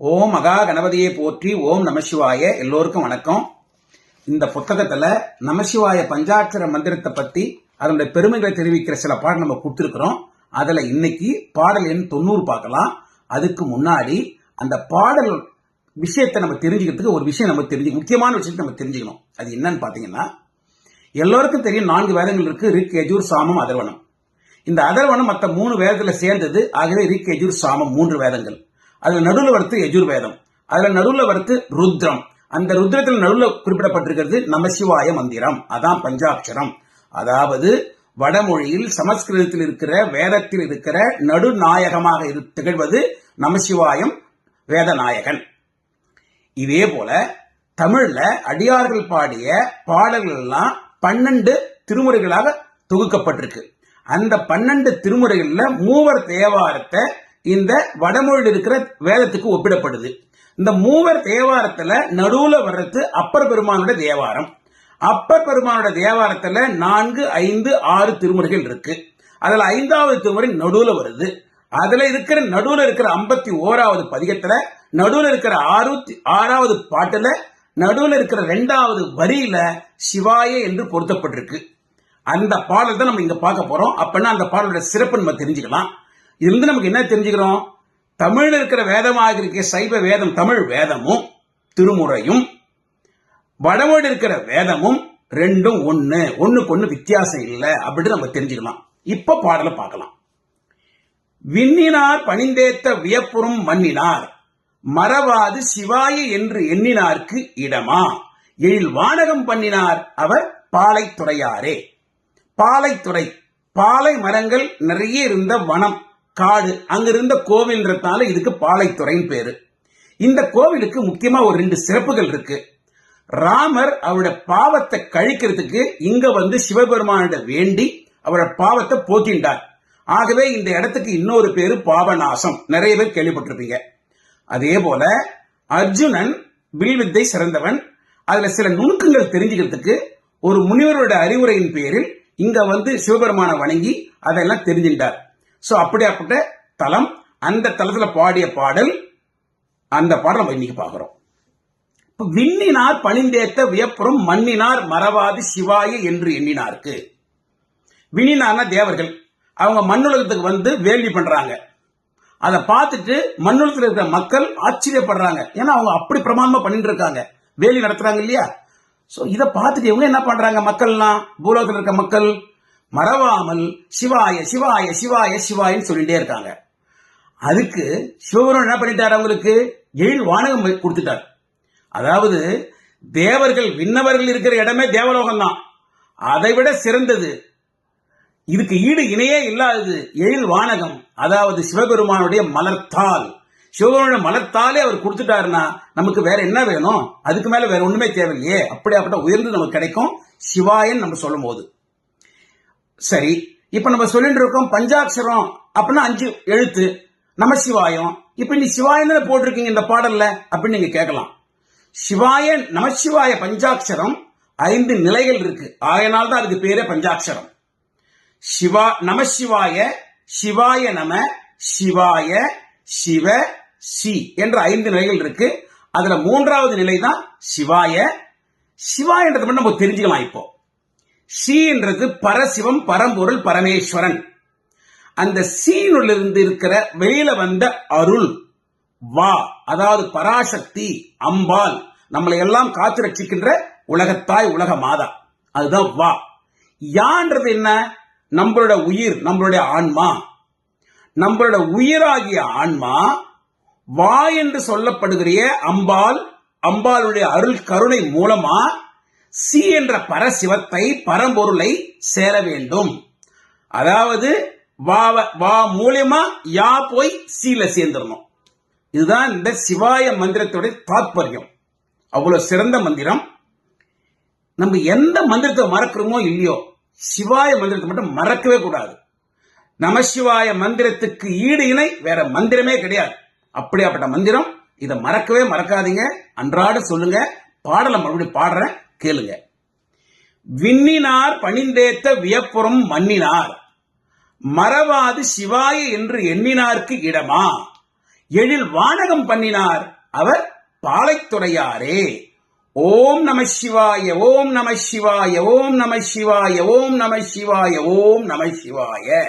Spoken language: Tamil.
ஓம் மகா கணபதியை போற்றி ஓம் நமசிவாய எல்லோருக்கும் வணக்கம். இந்த புத்தகத்துல நமசிவாய பஞ்சாட்சர மந்திரத்தை பத்தி அதனுடைய பெருமைகளை தெரிவிக்கிற சில பாடல் நம்ம கொடுத்துருக்குறோம். அதுல இன்னைக்கு பாடல் எண் தொண்ணூறு பார்க்கலாம். அதுக்கு முன்னாடி அந்த பாடல் விஷயத்தை நம்ம தெரிஞ்சுக்கிறதுக்கு ஒரு விஷயம் நம்ம தெரிஞ்சு முக்கியமான விஷயத்தை நம்ம தெரிஞ்சுக்கணும். அது என்னன்னு பாத்தீங்கன்னா எல்லோருக்கும் தெரியும் நான்கு வேதங்கள் இருக்கு. ரிக் எஜூர் சாமம் அதர்வனம். இந்த அதர்வனம் மற்ற மூணு வேதத்துல சேர்ந்தது. ஆகவே ரிக் எஜூர் சாமம் மூன்று வேதங்கள். அதுல நடுவில் வரத்து யஜுர்வேதம். அதில் அதுல நடுவுல வரத்து ருத்ரம். அந்த ருத்ரத்தில் நடுவில் குறிப்பிடப்பட்டிருக்கிறது நமசிவாய மந்திரம். அதான் பஞ்சாட்சரம். அதாவது வடமொழியில் சமஸ்கிருதத்தில் இருக்கிற வேதத்தில் இருக்கிற நடுநாயகமாக இரு திகழ்வது நமசிவாயம் வேதநாயகன். இதே போல தமிழ்ல அடியார்கள் பாடிய பாடல்கள் எல்லாம் பன்னெண்டு திருமுறைகளாக தொகுக்கப்பட்டிருக்கு. அந்த பன்னெண்டு திருமுறைகள்ல மூவர் தேவாரத்தை இந்த வடமொழியில் இருக்கிற வேதத்துக்கு ஒப்பிடப்படுது. இந்த மூவர் தேவாரத்துல நடுவுல வர்றது அப்பர் பெருமானோட தேவாரம். அப்பர் பெருமானோட தேவாரத்துல நான்கு ஐந்து ஆறு திருமுறைகள் இருக்கு. அதுல ஐந்தாவது திருமுறை நடுவுல வருது. அதுல இருக்கிற நடுவுல இருக்கிற ஐம்பத்தி ஓராவது பதிகத்துல நடுவுல இருக்கிற ஆறுத்தி ஆறாவது பாட்டுல நடுவுல இருக்கிற ரெண்டாவது வரியில சிவாய என்று பொருத்தப்பட்டிருக்கு. அந்த பாடல் தான் நம்ம இங்க பார்க்க போறோம். அப்படின்னா அந்த பாடலோட சிறப்பு நம்ம தெரிஞ்சுக்கலாம். இதுலேருந்து நமக்கு என்ன தெரிஞ்சுக்கிறோம்? தமிழில் இருக்கிற வேதமாக இருக்க சைவ வேதம் தமிழ் வேதமும் திருமுறையும் வடமொழி இருக்கிற வேதமும் ரெண்டும் ஒன்று ஒன்றுக்கு ஒன்று வித்தியாசம் இல்லை அப்படின்னு நம்ம தெரிஞ்சுக்கலாம். இப்ப பாடலை பார்க்கலாம். விண்ணினார் பணிந்தேத்த வியப்புறும் மண்ணினார் மறவாது சிவாய என்று எண்ணினார்க்கு இடமா? எழில் வானகம் பண்ணினார் அவர் பாலைத்துறையாரே. பாலைத்துறை பாலை மரங்கள் நிறைய இருந்த வனம். காடு. அங்க இருந்த கோவில்ன்றதுனால இதுக்கு பாலைத்துறைன்னு பேரு. இந்த கோவிலுக்கு முக்கியமா ஒரு ரெண்டு சிறப்புகள் இருக்கு. ராமர் அவரோட பாவத்தை கழிக்கிறதுக்கு இங்க வந்து சிவபெருமானிட வேண்டி அவரோட பாவத்தை போக்கின்றார். ஆகவே இந்த இடத்துக்கு இன்னொரு பேரு பாவநாசம். நிறைய பேர் கேள்விப்பட்டிருப்பீங்க. அதே போல அர்ஜுனன் வில்வித்தை சிறந்தவன். அதுல சில நுணுக்கங்கள் தெரிஞ்சுக்கிறதுக்கு ஒரு முனிவரோட அறிவுரையின் பேரில் இங்க வந்து சிவபெருமானை வணங்கி அதெல்லாம் தெரிஞ்சின்றார் சோ அப்படியாப்பட்ட தலம் அந்த தலத்துல பாடிய பாடல் அந்த பாடல் நம்ம இன்னைக்கு பார்க்குறோம். விண்ணினார் பணிந்தேத்த வியப்புறம் மண்ணினார் மறவாது சிவாய என்று எண்ணினார்க்கு. விண்ணினார்னா தேவர்கள். அவங்க மண்ணுலகத்துக்கு வந்து வேள்வி பண்றாங்க. அதை பார்த்துட்டு மண்ணுலகத்தில் இருக்கிற மக்கள் ஆச்சரியப்படுறாங்க. ஏன்னா அவங்க அப்படி பிரமாணமா பண்ணிட்டு இருக்காங்க வேலி நடத்துறாங்க இல்லையா? சோ இதை பார்த்துட்டு இவங்க என்ன பண்றாங்க மக்கள்லாம்? பூலோகத்தில் இருக்க மக்கள் மறவாமல் சிவாய சிவாய சிவாய சிவாயன்னு சொல்லிட்டே இருக்காங்க. அதுக்கு சிவபெருமான் என்ன பண்ணிட்டார் அவங்களுக்கு? எழில் வானகம் கொடுத்துட்டார். அதாவது தேவர்கள் விண்ணவர்கள் இருக்கிற இடமே தேவலோகம் தான் அதை விட சிறந்தது. இதுக்கு ஈடு இணையே இல்லாதது எழில் வானகம். அதாவது சிவபெருமானுடைய மலர்த்தால் சிவபெருமானுடைய மலர்த்தாலே அவர் கொடுத்துட்டாருன்னா நமக்கு வேற என்ன வேணும்? அதுக்கு மேல வேற ஒண்ணுமே தேவையில்லையே. அப்படியாப்பட்ட உயர்ந்து நமக்கு கிடைக்கும் சிவாயன் நம்ம சொல்லும் போது சரி இப்ப நம்ம சொல்லிட்டு இருக்கோம் பஞ்சாட்சரம் அப்படின்னா அஞ்சு எழுத்து நமசிவாயம். இப்ப நீ சிவாயம் தானே போட்டிருக்கீங்க இந்த பாடல்ல அப்படின்னு நீங்க கேட்கலாம். சிவாய நமசிவாய பஞ்சாட்சரம் ஐந்து நிலைகள் இருக்கு. ஆயனால் தான் அதுக்கு பேரே பஞ்சாட்சரம். சிவா நமசிவாய சிவாய நம சிவாய சிவ சி என்ற ஐந்து நிலைகள் இருக்கு. அதுல மூன்றாவது நிலை தான் சிவாய. சிவாயன்றது மட்டும் நம்ம தெரிஞ்சுக்கலாம் இப்போ. ஸ்ரீன்றது பரசிவம் பரம்பொருள் பரமேஸ்வரன். அந்த சீனுள்ளிருந்து இருக்கிற வெளியில வந்த அருள் வா அதாவது பராசக்தி அம்பாள் நம்மளை எல்லாம் காத்து ரட்சிக்கின்ற உலகத்தாய் உலக மாதா. அதுதான் வா. யான்றது என்ன? நம்மளோட உயிர் நம்மளுடைய ஆன்மா. நம்மளோட உயிராகிய ஆன்மா வா என்று சொல்லப்படுகிற அம்பாள் அம்பாளுடைய அருள் கருணை மூலமா சி என்ற பரசிவத்தை பரம்பொருளை சேர வேண்டும். அதாவது வா வா மூலியமா யா போய் சீல சேர்ந்துடணும் இதுதான் இந்த சிவாய மந்திரத்துடைய தாத்பரியம். அவ்வளவு சிறந்த மந்திரம். நம்ம எந்த மந்திரத்தை மறக்கிறோமோ இல்லையோ சிவாய மந்திரத்தை மட்டும் மறக்கவே கூடாது. நமசிவாய மந்திரத்துக்கு ஈடு இணை வேற மந்திரமே கிடையாது. அப்படியாப்பட்ட மந்திரம். இதை மறக்கவே மறக்காதீங்க. அன்றாட சொல்லுங்க. பாடலை மறுபடியும் பாடுறேன். கேளுங்க. விண்ணினார் பணிந்தேத்த வியப்புறம் மன்னினார். மறவாது சிவாய என்று எண்ணினார்க்கு இடமா? எழில் வானகம் பண்ணினார் அவர் பாலைத்துறையாரே. ஓம் நம சிவாய ஓம் நம சிவாய ஓம் நம சிவாய ஓம் நம சிவாய ஓம் நம சிவாய.